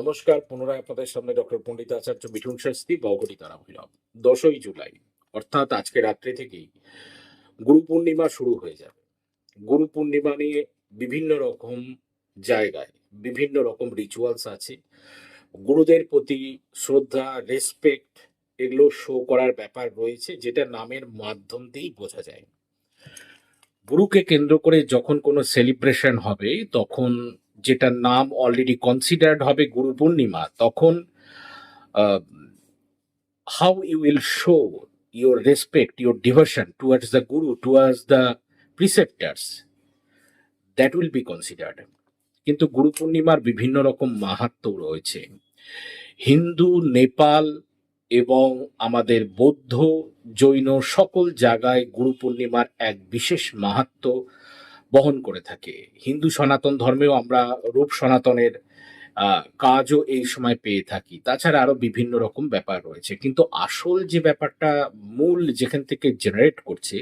নমস্কার, পুনরায় আপনাদের সামনে ডক্টর পণ্ডিত আচার্য মিঠুন শাস্তি বগরী তারা ভৈরব। দশই জুলাই, অর্থাৎ আজকে রাত্রি থেকেই গুরু পূর্ণিমা শুরু হয়ে যাবে। গুরু পূর্ণিমা নিয়ে বিভিন্ন রকম জায়গায় বিভিন্ন রকম রিচুয়ালস আছে। গুরুদের প্রতি শ্রদ্ধা রেসপেক্ট এগুলো শো করার ব্যাপার রয়েছে, যেটা নামের মাধ্যম দিয়েই বোঝা যায়। গুরুকে কেন্দ্র করে যখন কোনো সেলিব্রেশন হবে, তখন যেটার নাম অলরেডি কনসিডার্ড হবে গুরু পূর্ণিমা, তখন how you will show your respect your devotion towards the guru towards the preceptors that will be considered কিন্তু গুরু পূর্ণিমার বিভিন্ন রকম মাহাত্ম রয়েছে। হিন্দু, নেপাল এবং আমাদের বৌদ্ধ, জৈন সকল জায়গায় গুরু পূর্ণিমার এক বিশেষ মাহাত্ম বহন করে থাকে। হিন্দু সনাতন ধর্মেও আমরা রূপ সনাতনের কাজও এই সময় পেয়ে থাকি। তাছাড়া আরও বিভিন্ন রকম ব্যাপার রয়েছে। কিন্তু আসল যে ব্যাপারটা মূল যেখান থেকে জেনারেট করছে,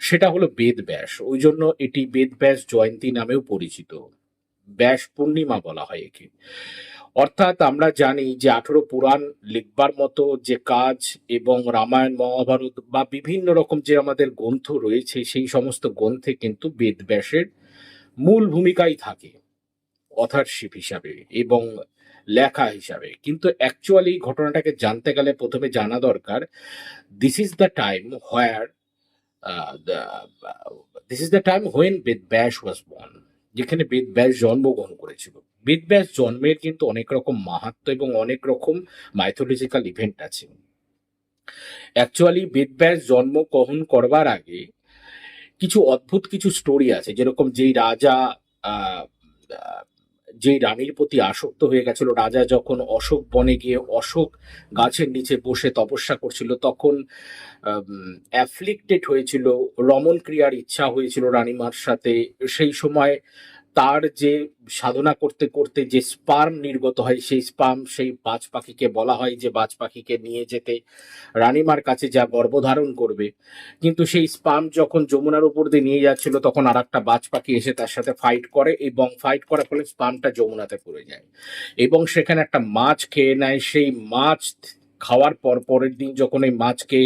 সেটা হলো বেদ ব্যাস। ওই জন্য এটি বেদ ব্যাস জয়ন্তী নামেও পরিচিত। ব্যাস পূর্ণিমা বলা হয় একে। অর্থাৎ আমরা জানি যে আঠেরো পুরাণ লিখবার মতো যে কাজ এবং রামায়ণ, মহাভারত বা বিভিন্ন রকম যে আমাদের গ্রন্থ রয়েছে, সেই সমস্ত গ্রন্থে কিন্তু বেদ ব্যাসের মূল ভূমিকাই থাকে অথারশিপ হিসাবে এবং লেখা হিসাবে। কিন্তু অ্যাকচুয়ালি ঘটনাটাকে জানতে গেলে প্রথমে জানা দরকার this is the time where this is the time when Veda Vyasa was born যেখানে বেদ ব্যাস জন্মগ্রহণ করেছিল। বেদ ব্যাস জন্মের কিন্তু অনেক রকম মাহাত্ম এবং অনেক রকম মাইথোলজিক্যাল ইভেন্ট আছে। অ্যাকচুয়ালি বেদ ব্যাস জন্মগ্রহণ করবার আগে কিছু অদ্ভুত কিছু স্টোরি আছে, যেরকম যেই রাজা যেই রানীর প্রতি আসক্ত হয়ে গেছিল, রাজা যখন অশোক বনে গিয়ে অশোক গাছের নিচে বসে তপস্যা করছিল, তখন অ্যাফ্লিক্টেড হয়েছিল রমন ক্রিয়ার ইচ্ছা হয়েছিল রানীমার সাথে। সেই সময় তার যে সাধনা করতে করতে যে স্পার্ম নির্গত হয়, সেই স্পার্ম, সেই বাজ পাখিকে বলা হয় যে বাজ পাখিকে নিয়ে যেতে। রানীমার কাছে যা গর্ভধারণ করবে। কিন্তু সেই স্পাম যখন যমুনার উপর দিয়ে নিয়ে যাচ্ছিল, তখন আর একটা বাজ পাখি এসে তার সাথে ফাইট করে এবং ফাইট করার ফলে স্পামটা যমুনাতে পড়ে যায়। এবং সেখানে একটা মাছ খেয়ে নেয়। সেই মাছ খাওয়ার পর পরের দিন যখন এই মাছকে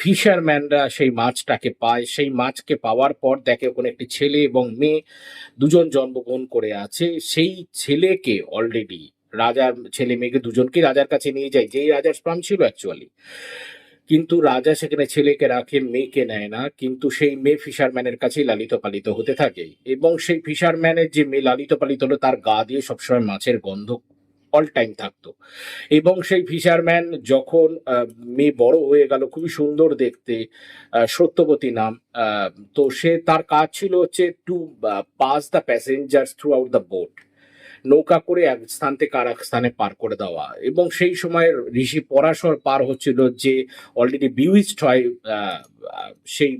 ফিশারম্যানরা সেই মাছটাকে পায়, সেই মাছকে পাওয়ার পর দেখে ওখানে একটি ছেলে এবং মেয়ে দুজন জন্মগ্রহণ করে আছে। সেই ছেলেকে অলরেডি রাজার ছেলে মেয়েকে দুজনকে রাজার কাছে নিয়ে যায়, যেই রাজার স্পাম ছিল অ্যাকচুয়ালি কিন্তু রাজা সেখানে ছেলেকে রাখে, মেয়েকে নেয় না, কিন্তু সেই মেয়ে ফিশারম্যানের কাছেই লালিত পালিত হতে থাকে। এবং সেই ফিশারম্যানের যে মেয়ে লালিত পালিত হলো, তার গা দিয়ে সবসময় মাছের গন্ধ অল টাইম থাকতো। এবং সেই ফিশারম্যান যখন মেয়ে বড় হয়ে গেল, খুবই সুন্দর দেখতে সত্যবতী নাম তো সে তার কাজ ছিল হচ্ছে to pass the passenger throughout the boat নৌকা করে এক স্থান থেকে আর এক স্থানে পার করে দেওয়া। এবং সেই সময় ঋষি পরাশর পার হচ্ছিল যে অলরেডি বিউইস্ট হয় সেই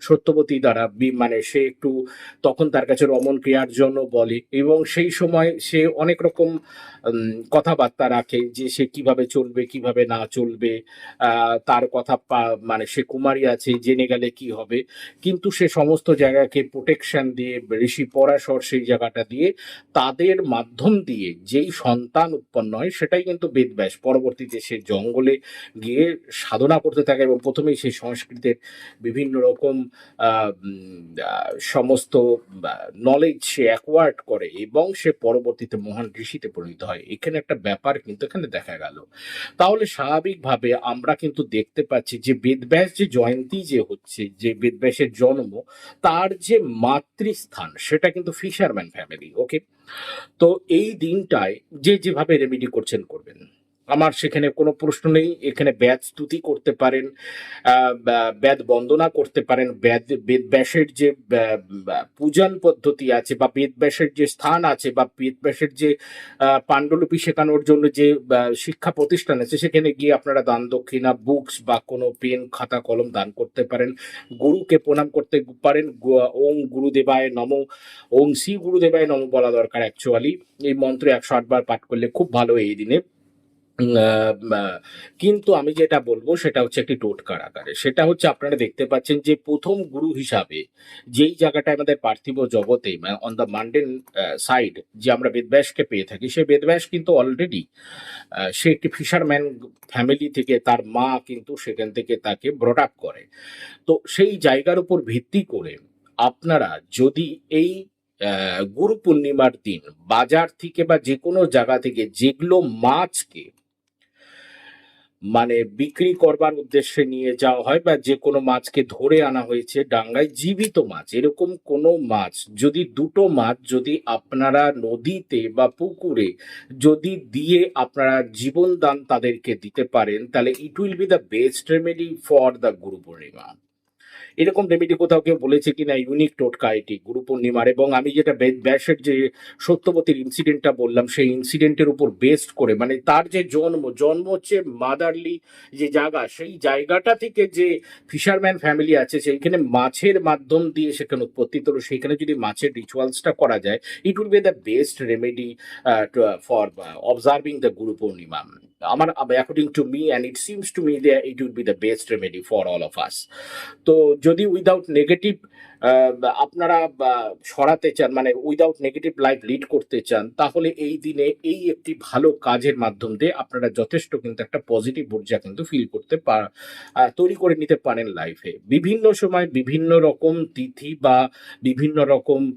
সত্যবতী দ্বারা। মানে সে একটু তখন তার কাছে রমন ক্রিয়ার জন্য বলে। এবং সেই সময় সে অনেক রকম কথাবার্তা রাখে যে সে কীভাবে চলবে, কীভাবে না চলবে। তার কথা মানে সে কুমারী আছে, জেনে গেলে কি হবে। কিন্তু সে সমস্ত জায়গাকে প্রোটেকশন দিয়ে ঋষি পরাশর সেই জায়গাটা দিয়ে তাদের মাধ্যম দিয়ে যেই সন্তান উৎপন্ন হয়, সেটাই কিন্তু বেদব্যাস। পরবর্তীতে সে জঙ্গলে গিয়ে সাধনা করতে থাকে এবং প্রথমেই সেই সংস্কৃতের বিভিন্ন রকম সমস্ত নলেজ সে অ্যাকোয়ার্ড করে এবং সে পরবর্তীতে মহান ঋষিতে পরিণত হয়। এখানে একটা ব্যাপার কিন্তু এখানে দেখা গেল। তাহলে স্বাভাবিকভাবে আমরা কিন্তু দেখতে পাচ্ছি যে বেদব্যাস যে জয়ন্তী যে হচ্ছে, যে বেদব্যাসের জন্ম, তার যে মাতৃস্থান, সেটা কিন্তু ফিশারম্যান ফ্যামিলি ওকে তো এই দিনটায় যে যেভাবে রেমিডি করছেন করবেন। আমার সেখানে কোনো প্রশ্ন নেই। এখানে ব্যাদ স্তুতি করতে পারেন বেদ বন্দনা করতে পারেন। বেদ বেদ ব্যাসের যে পূজন পদ্ধতি আছে বা বেদ ব্যাসের যে স্থান আছে বা বেদ ব্যাসের যে পাণ্ডুলিপি শেখানোর জন্য যে শিক্ষা প্রতিষ্ঠান আছে, সেখানে গিয়ে আপনারা দান দক্ষিণা, বুকস বা কোনো পেন, খাতা, কলম দান করতে পারেন। গুরুকে প্রণাম করতে পারেন। ওং গুরুদেবায় নম, ওং শ্রী গুরুদেবায় নম বলা দরকার অ্যাকচুয়ালি এই মন্ত্র একশো আটবার পাঠ করলে খুব ভালো এই দিনে। কিন্তু আমি যেটা বলব সেটা হচ্ছে একটি টোটকার আকারে। সেটা হচ্ছে আপনারা দেখতে পাচ্ছেন যে প্রথম গুরু হিসাবে যেই জায়গাটা আমাদের পার্থিব জগতে অন দ্য মান্ডেন সাইড যে আমরা বেদব্যাসকে পেয়ে থাকি, সে বেদব্যাস কিন্তু অলরেডি সে একটি ফিশারম্যান ফ্যামিলি থেকে তার মা কিন্তু সেখান থেকে তাকে ব্রট আপ করে। তো সেই জায়গার উপর ভিত্তি করে আপনারা যদি এই গুরু পূর্ণিমার দিন বাজার থেকে বা যে কোনো জায়গা থেকে যেগুলো মাছকে মানে বিক্রি করবার উদ্দেশ্যে নিয়ে যাওয়া হয় বা যে কোনো মাছকে ধরে আনা হয়েছে ডাঙ্গায় জীবিত মাছ, এরকম কোনো মাছ, যদি দুটো মাছ যদি আপনারা নদীতে বা পুকুরে যদি দিয়ে আপনারা জীবন দান তাদেরকে দিতে পারেন, তাহলে it will be the best remedy for the Guru Purnima এরকম রেমেডি কোথাও কেউ বলেছে কিনা? ইউনিক টোটকা এটি গুরু পূর্ণিমার এবং আমি যেটা ব্যাসের যে সত্যবতীর ইনসিডেন্টটা বললাম, সেই ইনসিডেন্টের উপর বেস্ট করে মানে তার যে জন্ম জন্ম হচ্ছে মাদারলি যে জায়গা, সেই জায়গাটা থেকে যে ফিশারম্যান ফ্যামিলি আছে, সেইখানে মাছের মাধ্যম দিয়ে সেখানে উৎপত্তি, তো সেইখানে যদি মাছের রিচুয়ালসটা করা যায় it will be the best remedy for observing the Guru Purnima আমার according to me and it seems to me the it will be the best remedy for all of us তো যদি উইদাউট নেগেটিভ আপনারা সরাতে চান মানে without negative life lead করতে চান তাহলে এই দিনে এই একটি ভালো কাজের মাধ্যম দিয়ে আপনারা যথেষ্ট কিন্তু একটা পজিটিভ ঊর্জা কিন্তু ফিল করতে পা- আহ, তৈরি করে নিতে পারেন লাইফে বিভিন্ন সময় বিভিন্ন রকম তিথি বা বিভিন্ন রকম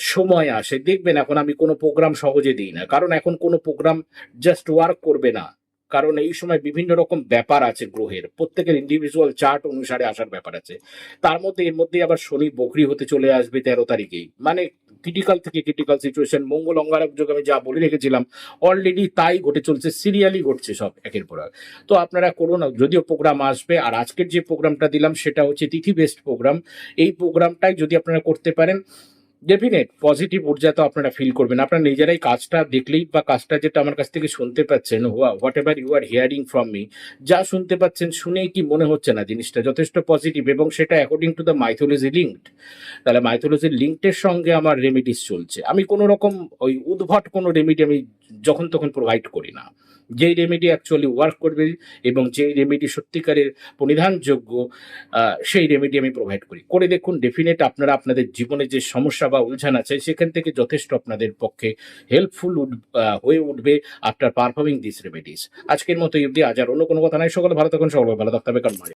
সময় আসে। দেখবেন এখন আমি কোনো প্রোগ্রাম সহজে দিই না। কারণ এখন কোনো প্রোগ্রাম জাস্ট ওয়ার্ক করবে না। কারণ এই সময় বিভিন্ন রকম ব্যাপার আছে গ্রহের। প্রত্যেকের ইন্ডিভিজুয়াল চার্ট অনুসারে আসার ব্যাপার আছে। তার মধ্যে, এর মধ্যে আবার শনি বকরি হতে চলে আসবে তেরো তারিখেই। মানে ক্রিটিক্যাল থেকে ক্রিটিক্যাল সিচুয়েশন মঙ্গল অঙ্গারক যোগ আমি যা বলে রেখেছিলাম অলরেডি তাই ঘটে চলছে সিরিয়ালি ঘটছে সব একের পর এক। তো আপনারা করুন, যদিও প্রোগ্রাম আসবে, আর আজকের যে প্রোগ্রামটা দিলাম, সেটা হচ্ছে তিথি বেস্ট প্রোগ্রাম এই প্রোগ্রামটাই যদি আপনারা করতে পারেন ডেফিনেট পজিটিভ ঊর্জা তো আপনারা ফিল করবেন। আপনারা নিজেরাই কাজটা দেখলেই বা কাজটা যেটা আমার কাছ থেকে শুনতে পাচ্ছেন whatever you are hearing from me যা শুনতে পাচ্ছেন, শুনেই কি মনে হচ্ছে না জিনিসটা? যথেষ্ট পজিটিভ এবং সেটা according to the mythology linked তাহলে মাইথোলজির লিঙ্কটের সঙ্গে আমার রেমিডিস চলছে। আমি কোনো রকম ওই উদ্ভট কোনো রেমিডি আমি যখন তখন প্রোভাইড করি না। যেই রেমেডি অ্যাকচুয়ালি ওয়ার্ক করবে এবং যেই রেমেডি সত্যিকারের পরিধানযোগ্য সেই রেমেডি আমি প্রোভাইড করি। করে দেখুন ডেফিনেট আপনারা আপনাদের জীবনে যে সমস্যা বা উলঝান আছে, সেখান থেকে যথেষ্ট আপনাদের পক্ষে হেল্পফুল হয়ে উঠবে আফটার পারফর্মিং দিস রেমেডিস আজকের মতো ইবদি আজ আর অন্য কোনো কথা নাই। সকলে ভালো থাকুন, সকলে ভালো থাকতে হবে কারণ